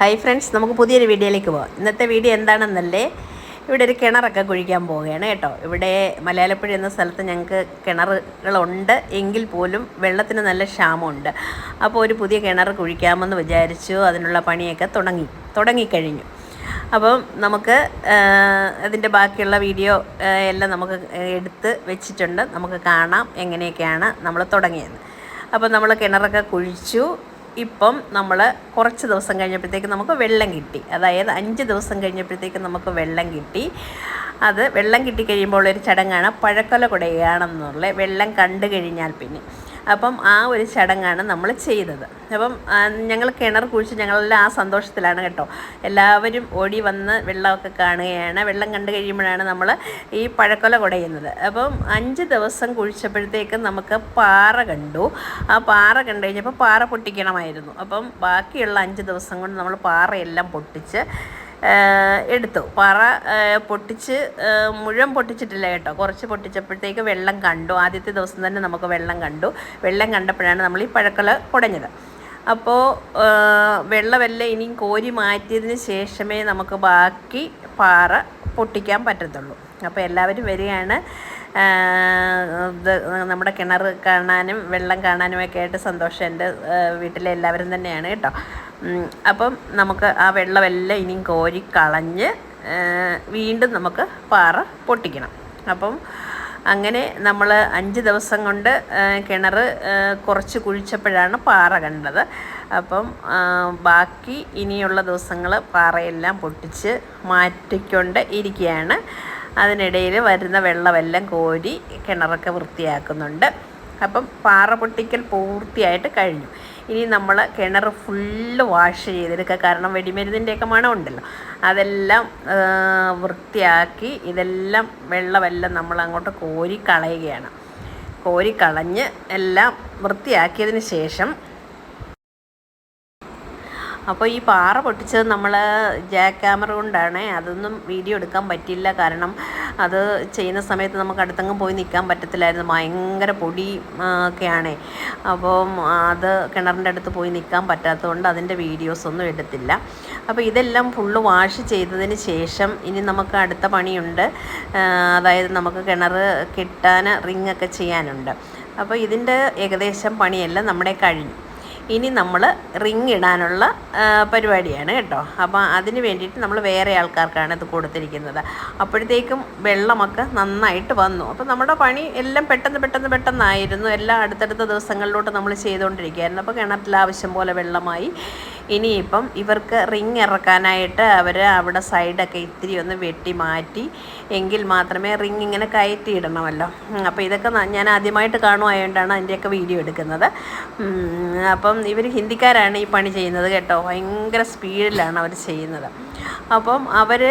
Hi friends നമുക്ക് പുതിയൊരു വീഡിയോയിലേക്ക് പോകാം ഇന്നത്തെ വീഡിയോ എന്താണെന്നല്ലേ? ഇവിടെ ഒരു കിണറൊക്കെ കുഴിക്കാൻ പോവുകയാണ് കേട്ടോ. ഇവിടെ മലയാളപ്പുഴ എന്ന സ്ഥലത്ത് ഞങ്ങൾക്ക് കിണറുകളുണ്ട്. എങ്കിൽ പോലും വെള്ളത്തിന് നല്ല ക്ഷാമമുണ്ട്. അപ്പോൾ ഒരു പുതിയ കിണർ കുഴിക്കാമെന്ന് വിചാരിച്ചു. അതിനുള്ള പണിയൊക്കെ തുടങ്ങി തുടങ്ങിക്കഴിഞ്ഞു. അപ്പം നമുക്ക് അതിന്റെ ബാക്കിയുള്ള വീഡിയോ എല്ലാം നമുക്ക് എടുത്ത് വെച്ചിട്ടുണ്ട്. നമുക്ക് കാണാം എങ്ങനെയൊക്കെയാണ് നമ്മൾ തുടങ്ങിയത്. അപ്പോൾ നമ്മൾ കിണറൊക്കെ കുഴിച്ചു. ഇപ്പം നമ്മൾ കുറച്ച് ദിവസം കഴിഞ്ഞപ്പോഴത്തേക്ക് നമുക്ക് വെള്ളം കിട്ടി. അതായത് അഞ്ച് ദിവസം കഴിഞ്ഞപ്പോഴത്തേക്ക് നമുക്ക് വെള്ളം കിട്ടി. അത് വെള്ളം കിട്ടിക്കഴിയുമ്പോൾ ഒരു ചടങ്ങാണ് പഴക്കൊല കുടയാണെന്നുള്ള വെള്ളം കണ്ടു കഴിഞ്ഞാൽ പിന്നെ. അപ്പം ആ ഒരു ചടങ്ങാണ് നമ്മൾ ചെയ്തത്. അപ്പം ഞങ്ങൾ കിണർ കുഴിച്ച് ഞങ്ങളെല്ലാം ആ സന്തോഷത്തിലാണ് കേട്ടോ. എല്ലാവരും ഓടി വന്ന് വെള്ളമൊക്കെ കാണുകയാണ്. വെള്ളം കണ്ടു കഴിയുമ്പോഴാണ് നമ്മൾ ഈ പഴക്കൊല കുടയുന്നത്. അപ്പം അഞ്ച് ദിവസം കുഴിച്ചപ്പോഴത്തേക്കും നമുക്ക് പാറ കണ്ടു. ആ പാറ കണ്ടു കഴിഞ്ഞപ്പോൾ പാറ പൊട്ടിക്കണമായിരുന്നു. അപ്പം ബാക്കിയുള്ള അഞ്ച് ദിവസം കൊണ്ട് നമ്മൾ പാറയെല്ലാം പൊട്ടിച്ച് എടുത്തു. പാറ പൊട്ടിച്ച് മുഴുവൻ പൊട്ടിച്ചിട്ടില്ല കേട്ടോ. കുറച്ച് പൊട്ടിച്ചപ്പോഴത്തേക്ക് വെള്ളം കണ്ടു. ആദ്യത്തെ ദിവസം തന്നെ നമുക്ക് വെള്ളം കണ്ടു. വെള്ളം കണ്ടപ്പോഴാണ് നമ്മൾ ഈ പഴക്കല കുടഞ്ഞത്. അപ്പോൾ വെള്ളമെല്ലാം ഇനിയും കോരി മാറ്റിയതിന് ശേഷമേ നമുക്ക് ബാക്കി പാറ പൊട്ടിക്കാൻ പറ്റത്തുള്ളൂ. അപ്പോൾ എല്ലാവരും വരികയാണ്. നമ്മുടെ കിണർ കാണാനും വെള്ളം കാണാനുമൊക്കെ ആയിട്ട് സന്തോഷം എന്റെ വീട്ടിലെ എല്ലാവരും തന്നെയാണ് കേട്ടോ. അപ്പം നമുക്ക് ആ വെള്ളമെല്ലാം ഇനിയും കോരി കളഞ്ഞ് വീണ്ടും നമുക്ക് പാറ പൊട്ടിക്കണം. അപ്പം അങ്ങനെ നമ്മൾ അഞ്ച് ദിവസം കൊണ്ട് കിണർ കുറച്ച് കുഴിച്ചപ്പോഴാണ് പാറ കണ്ടത്. അപ്പം ബാക്കി ഇനിയുള്ള ദിവസങ്ങൾ പാറയെല്ലാം പൊട്ടിച്ച് മാറ്റിക്കൊണ്ട് ഇരിക്കുകയാണ്. അതിനിടയിൽ വരുന്ന വെള്ളമെല്ലാം കോരി കിണറൊക്കെ വൃത്തിയാക്കുന്നുണ്ട്. അപ്പം പാറ പൊട്ടിക്കൽ പൂർത്തിയായിട്ട് കഴിഞ്ഞു. ഇനി നമ്മൾ കിണർ ഫുള്ള് വാഷ് ചെയ്തെടുക്കുക. കാരണം വെടിമരുന്നിന്റെയൊക്കെ മണമുണ്ടല്ലോ. അതെല്ലാം വൃത്തിയാക്കി ഇതെല്ലാം വെള്ളമെല്ലാം നമ്മൾ അങ്ങോട്ട് കോരി കളയുകയാണ് കോരി കളഞ്ഞ് എല്ലാം വൃത്തിയാക്കിയതിന് ശേഷം അപ്പോൾ ഈ പാറ പൊട്ടിച്ചത് നമ്മൾ ജാക്ക് ക്യാമറ കൊണ്ടാണ്. അതൊന്നും വീഡിയോ എടുക്കാൻ പറ്റില്ല. കാരണം അത് ചെയ്യുന്ന സമയത്ത് നമുക്ക് അടുത്തെങ്ങും പോയി നിൽക്കാൻ പറ്റത്തില്ലായിരുന്നു. ഭയങ്കര പൊടി ഒക്കെയാണ്. അപ്പോൾ അപ്പം അത് കിണറിന്റെ അടുത്ത് പോയി നിൽക്കാൻ പറ്റാത്തതുകൊണ്ട് അതിന്റെ വീഡിയോസ് ഒന്നും എടുത്തില്ല. അപ്പോൾ ഇതെല്ലാം ഫുള്ള് വാഷ് ചെയ്തതിന് ശേഷം ഇനി നമുക്ക് അടുത്ത പണിയുണ്ട്. അതായത് നമുക്ക് കിണർ കിട്ടാൻ റിങ്ങൊക്കെ ചെയ്യാനുണ്ട്. അപ്പോൾ ഇതിന്റെ ഏകദേശം പണിയെല്ലാം നമ്മുടെ കഴിഞ്ഞു. ഇനി നമ്മൾ റിങ് ഇടാനുള്ള പരിപാടിയാണ് കേട്ടോ. അപ്പോൾ അതിന് വേണ്ടിയിട്ട് നമ്മൾ വേറെ ആൾക്കാർക്കാണ് ഇത് കൊടുത്തിരിക്കുന്നത്. അപ്പോഴത്തേക്കും വെള്ളമൊക്കെ നന്നായിട്ട് വന്നു. അപ്പോൾ നമ്മുടെ പണി എല്ലാം പെട്ടെന്ന് പെട്ടെന്ന് പെട്ടെന്നായിരുന്നു. എല്ലാം അടുത്തടുത്ത ദിവസങ്ങളിലോട്ട് നമ്മൾ ചെയ്തുകൊണ്ടിരിക്കുകയായിരുന്നു. അപ്പോൾ കിണറ്റിൽ ആവശ്യം പോലെ വെള്ളമായി. ഇനിയിപ്പം ഇവർക്ക് റിങ് ഇറക്കാനായിട്ട് അവർ അവിടെ സൈഡൊക്കെ ഇത്തിരി ഒന്ന് വെട്ടി മാറ്റി എങ്കിൽ മാത്രമേ റിങ് ഇങ്ങനെ കയറ്റി ഇടണമല്ലോ അപ്പോൾ ഇതൊക്കെ ഞാൻ ആദ്യമായിട്ട് കാണുമായതുകൊണ്ടാണ് അതിന്റെയൊക്കെ വീഡിയോ എടുക്കുന്നത്. അപ്പം ഇവർ ഹിന്ദിക്കാരാണ് ഈ പണി ചെയ്യുന്നത് കേട്ടോ. ഭയങ്കര സ്പീഡിലാണ് അവർ ചെയ്യുന്നത്. അപ്പം അവർ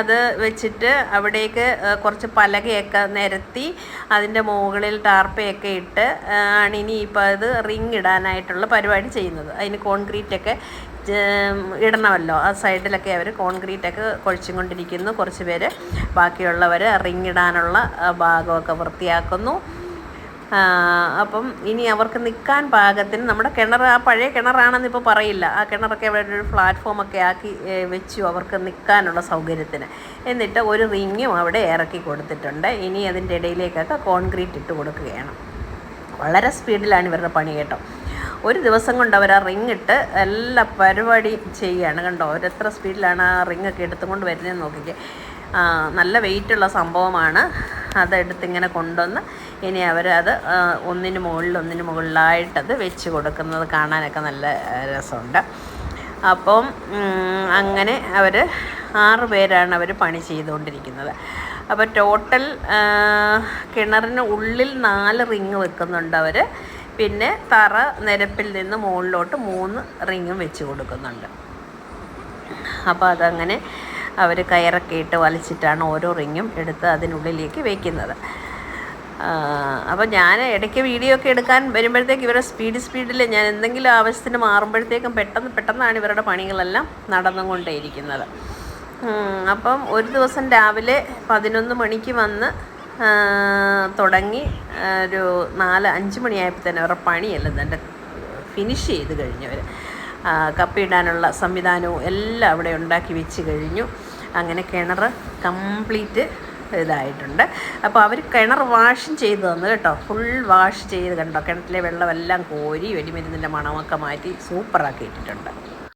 അത് വെച്ചിട്ട് അവിടേക്ക് കുറച്ച് പലകയൊക്കെ നിരത്തി അതിന്റെ മുകളിൽ ടാർപ്പയൊക്കെ ഇട്ട് ആണ് ഇനി ഇപ്പോൾ അത് റിങ് ഇടാനായിട്ടുള്ള പരിപാടി ചെയ്യുന്നത്. അതിന് കോൺക്രീറ്റൊക്കെ ഇടണമല്ലോ. ആ സൈഡിലൊക്കെ അവർ കോൺക്രീറ്റൊക്കെ കുഴച്ചും കൊണ്ടിരിക്കുന്നു കുറച്ച് പേര് ബാക്കിയുള്ളവർ റിങ് ഇടാനുള്ള ഭാഗമൊക്കെ വൃത്തിയാക്കുന്നു. അപ്പം ഇനി അവർക്ക് നിൽക്കാൻ പാകത്തിന് നമ്മുടെ കിണർ ആ പഴയ കിണറാണെന്ന് ഇപ്പോൾ പറയില്ല. ആ കിണറൊക്കെ അവിടെ ഒരു പ്ലാറ്റ്ഫോമൊക്കെ ആക്കി വെച്ചു അവർക്ക് നിൽക്കാനുള്ള സൗകര്യത്തിന്. എന്നിട്ട് ഒരു റിങ്ങും അവിടെ ഇറക്കി കൊടുത്തിട്ടുണ്ട്. ഇനി അതിന്റെ ഇടയിലേക്കൊക്കെ കോൺക്രീറ്റ് ഇട്ട് കൊടുക്കുകയാണ്. വളരെ സ്പീഡിലാണ് ഇവരുടെ പണി കേട്ടോ. ഒരു ദിവസം കൊണ്ട് അവർ ആ റിങ് ഇട്ട് എല്ലാ പരിപാടി ചെയ്യുകയാണ് കണ്ടോ? അവരെത്ര സ്പീഡിലാണ് ആ റിങ് ഒക്കെ എടുത്തുകൊണ്ട് വരുന്നതെന്ന് നോക്കിക്കേ. നല്ല വെയിറ്റുള്ള സംഭവമാണ്. അതെടുത്തിങ്ങനെ കൊണ്ടുവന്ന് ഇനി അവരത് ഒന്നിന് മുകളിൽ ഒന്നിന് മുകളിലായിട്ടത് വെച്ച് കൊടുക്കുന്നത് കാണാനൊക്കെ നല്ല രസമുണ്ട്. അപ്പം അങ്ങനെ അവർ ആറ് പേരാണ് അവർ പണി ചെയ്തുകൊണ്ടിരിക്കുന്നത്. അപ്പോൾ ടോട്ടൽ കിണറിന് ഉള്ളിൽ നാല് റിങ് വെക്കുന്നുണ്ട് അവർ പിന്നെ തറ നിരപ്പിൽ നിന്ന് മുകളിലോട്ട് മൂന്ന് റിങ്ങും വെച്ച് കൊടുക്കുന്നുണ്ട്. അപ്പോൾ അതങ്ങനെ അവർ കയറൊക്കെ ഇട്ട് വലിച്ചിട്ടാണ് ഓരോ റിങ്ങും എടുത്ത് അതിനുള്ളിലേക്ക് വയ്ക്കുന്നത് അപ്പോൾ ഞാൻ ഇടയ്ക്ക് വീഡിയോ ഒക്കെ എടുക്കാൻ വരുമ്പോഴത്തേക്ക് ഇവരുടെ സ്പീഡ് സ്പീഡിൽ ഞാൻ എന്തെങ്കിലും ആവശ്യത്തിന് മാറുമ്പോഴത്തേക്കും പെട്ടെന്ന് പെട്ടെന്നാണ് ഇവരുടെ പണികളെല്ലാം നടന്നുകൊണ്ടേയിരിക്കുന്നത് അപ്പം ഒരു ദിവസം രാവിലെ പതിനൊന്ന് മണിക്ക് വന്ന് തുടങ്ങി ഒരു നാല് അഞ്ച് മണിയായപ്പോൾ തന്നെ അവരുടെ പണിയെല്ലാം തന്നെ ഫിനിഷ് ചെയ്ത് കഴിഞ്ഞവർ കപ്പിടാനുള്ള സംവിധാനവും എല്ലാം അവിടെ ഉണ്ടാക്കി വെച്ച് കഴിഞ്ഞു. അങ്ങനെ കിണർ കംപ്ലീറ്റ് ഇതായിട്ടുണ്ട്. അപ്പോൾ അവർ കിണർ വാഷും ചെയ്ത് തന്നു കേട്ടോ. ഫുൾ വാഷ് ചെയ്ത് കണ്ടോ? കിണറ്റിലെ വെള്ളമെല്ലാം കോരി വെടിമരുന്നിന്റെ മണമൊക്കെ മാറ്റി സൂപ്പറാക്കി ഇട്ടിട്ടുണ്ട്.